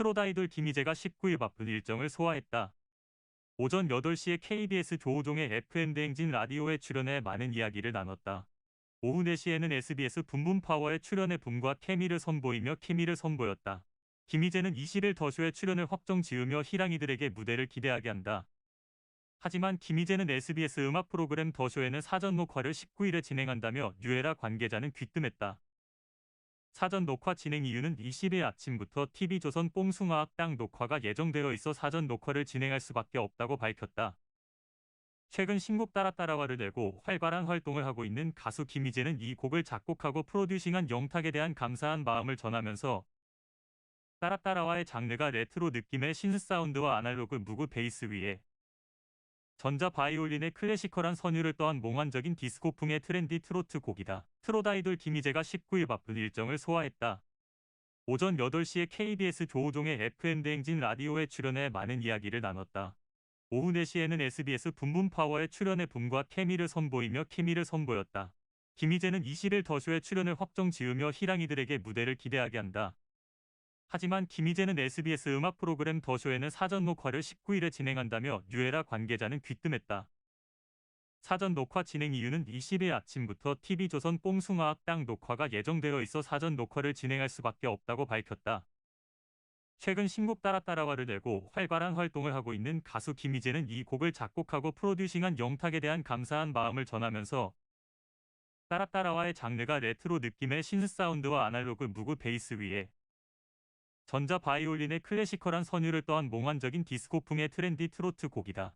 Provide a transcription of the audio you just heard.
트롯 아이돌 김희재가 19일 바쁜 일정을 소화했다. 오전 8시에 KBS 조우종의 FM대행진 라디오에 출연해 많은 이야기를 나눴다. 오후 4시에는 SBS 붐붐파워에 출연해 붐과 케미를 선보이며 케미를 선보였다. 김희재는 20일 더쇼에 출연을 확정 지으며 희랑이들에게 무대를 기대하게 한다. 하지만 김희재는 SBS 음악 프로그램 더쇼에는 사전 녹화를 19일에 진행한다며 뉴에라 관계자는 귀뜸했다. 사전 녹화 진행 이유는 20일 아침부터 TV조선 뽕숭아학 땅 녹화가 예정되어 있어 사전 녹화를 진행할 수밖에 없다고 밝혔다. 최근 신곡 따라 따라와를 내고 활발한 활동을 하고 있는 가수 김희재는 이 곡을 작곡하고 프로듀싱한 영탁에 대한 감사한 마음을 전하면서 따라 따라와의 장르가 레트로 느낌의 신스 사운드와 아날로그 무구 베이스 위에 전자 바이올린의 클래시컬한 선율을 떠한 몽환적인 디스코풍의 트렌디 트로트 곡이다. 트롯 아이돌 김희재가 19일 바쁜 일정을 소화했다. 오전 8시에 KBS 조우종의 FM대행진 라디오에 출연해 많은 이야기를 나눴다. 오후 4시에는 SBS 붐붐파워에 출연해 붐과 케미를 선보이며 케미를 선보였다. 김희재는 20일 더쇼에 출연을 확정 지으며 희랑이들에게 무대를 기대하게 한다. 하지만 김희재는 SBS 음악 프로그램 더쇼에는 사전 녹화를 19일에 진행한다며 뉴에라 관계자는 귀뜸했다. 사전 녹화 진행 이유는 20일 아침부터 TV조선 뽕숭아학 땅 녹화가 예정되어 있어 사전 녹화를 진행할 수밖에 없다고 밝혔다. 최근 신곡 따라 따라와를 내고 활발한 활동을 하고 있는 가수 김희재는 이 곡을 작곡하고 프로듀싱한 영탁에 대한 감사한 마음을 전하면서 따라 따라와의 장르가 레트로 느낌의 신스 사운드와 아날로그 무구 베이스 위에 전자 바이올린의 클래시컬한 선율을 떠한 몽환적인 디스코풍의 트렌디 트로트 곡이다.